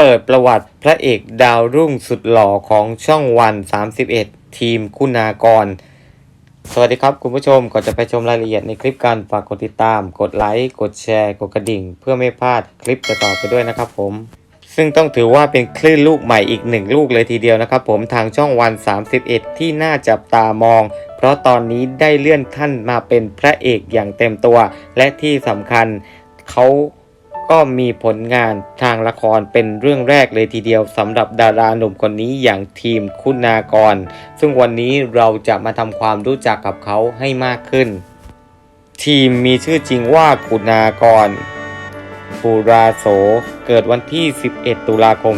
เปิดประวัติพระเอกดาวรุ่งสุดหล่อของช่องวัน 31 ทีมคุณากร สวัสดีครับคุณผู้ชม ก่อนจะไปชมรายละเอียดในคลิปกันฝากกดติดตาม กดไลค์ กดแชร์ กดกระดิ่ง เพื่อไม่พลาดคลิปต่อไปด้วยนะครับผม ซึ่งต้องถือว่าเป็นคลื่นลูกใหม่อีกหนึ่งลูกเลยทีเดียวนะครับผมทางช่องวัน 31 ที่น่าจับตามอง เพราะตอนนี้ได้เลื่อนท่านมาเป็นพระเอกอย่างเต็มตัว และที่สำคัญเขา ก็มีผลงานทางละครเป็นเรื่องแรกเลยทีเดียวสำหรับดาราหนุ่มคนนี้อย่างทีมคุณากร ซึ่งวันนี้เราจะมาทำความรู้จักกับเขาให้มากขึ้น ทีมมีชื่อจริงว่าคุณากรปูราโส เกิดวันที่ 11 ตุลาคม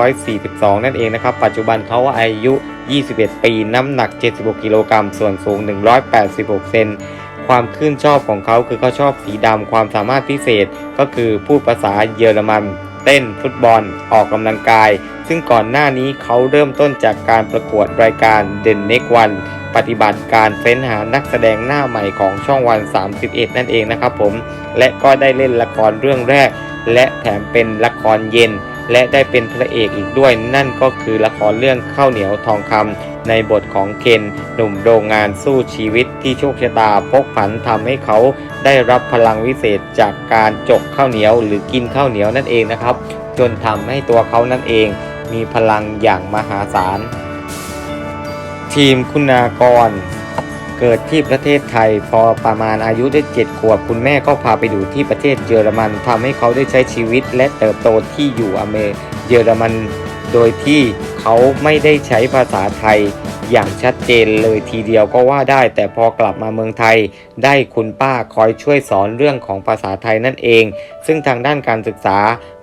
2542 นั่นเองนะครับ ปัจจุบันเขาอายุ 21 ปี น้ำหนัก 76 กิโลกรัม ส่วนสูง 186 เซน ความขึ้นชอบของเขาคือเขาชอบสีดำความสามารถพิเศษก็คือพูดภาษาเยอรมัน เต้นฟุตบอล ออกกำลังกาย ซึ่งก่อนหน้านี้เขาเริ่มต้นจากการประกวดรายการ The Next One ปฏิบัติการเฟ้นหานักแสดงหน้าใหม่ของช่องวัน 31 นั่นเองนะครับผม และก็ได้เล่นละครเรื่องแรก และแถมเป็นละครเย็น และได้เป็นพระเอกอีกด้วย นั่นก็คือละครเรื่องข้าวเหนียวทองคำ ในบทของเคนหนุ่มโรงงานสู้ชีวิตที่โชคชะตาพกผันทำให้เขาได้รับพลังวิเศษจากการจกข้าวเหนียว หรือกินข้าวเหนียวนั่นเองนะครับ จนทำให้ตัวเขานั่นเอง มีพลังอย่างมหาศาล ทีมคุณากรเกิดที่ประเทศไทยพอประมาณอายุได้ 7 ขวบ คุณแม่ก็พาไปอยู่ที่ประเทศเยอรมันทำให้เขาได้ใช้ชีวิตและเติบโตที่อยู่อเมเยอรมัน โดยที่เขาไม่ได้ใช้ภาษาไทยอย่างชัดเจนเลยทีเดียวก็ว่าได้ แต่พอกลับมาเมืองไทย ได้คุณป้าคอยช่วยสอนเรื่องของภาษาไทยนั่นเอง ซึ่งทางด้านการศึกษา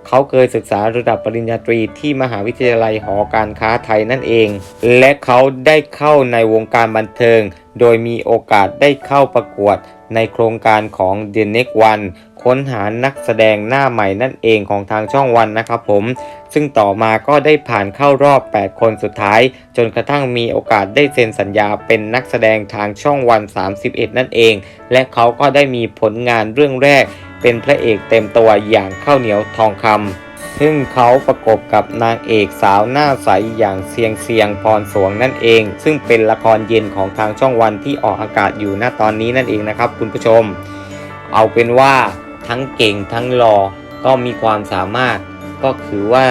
เขาเคยศึกษาระดับปริญญาตรีที่มหาวิทยาลัยหอการค้าไทยนั่นเอง และเขาได้เข้าในวงการบันเทิง โดยมีโอกาสได้เข้าประกวดในโครงการของ The Next One ค้นหานักแสดงหน้าใหม่นั่นเองของทางช่องวันนะครับผม ซึ่งต่อมาก็ได้ผ่านเข้ารอบ 8 คนสุดท้าย จนกระทั่งมีโอกาสได้เซ็นสัญญาเป็นนักแสดงทางช่องวัน 31 นั่นเอง และเขาก็ได้มีผลงานเรื่องแรก เป็นพระเอกเต็มตัวอย่างข้าวเหนียวทองคำซึ่งเขาประกบกับนางเอกสาวหน้าใสอย่างเสียงเสียงพรสวงนั่นเอง ซึ่งเป็นละครเย็นของทางช่องวันที่ออกอากาศอยู่ณตอนนี้นั่นเองนะครับ คุณผู้ชม เอาเป็นว่าทั้งเก่งทั้งหล่อก็มีความสามารถ ก็คือว่า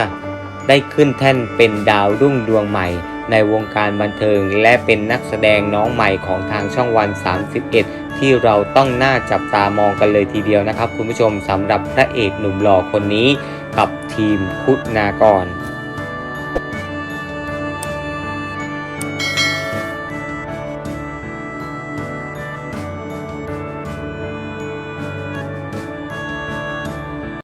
ได้ขึ้นแท่นเป็นดาวรุ่งดวงใหม่ในวงการบันเทิงและเป็นนักแสดงน้องใหม่ของทางช่องวัน 31 ที่เราต้องน่าจับตามองกันเลยทีเดียวนะครับ คุณผู้ชมสำหรับพระเอกหนุ่มหล่อคนนี้กับทีมคุณากร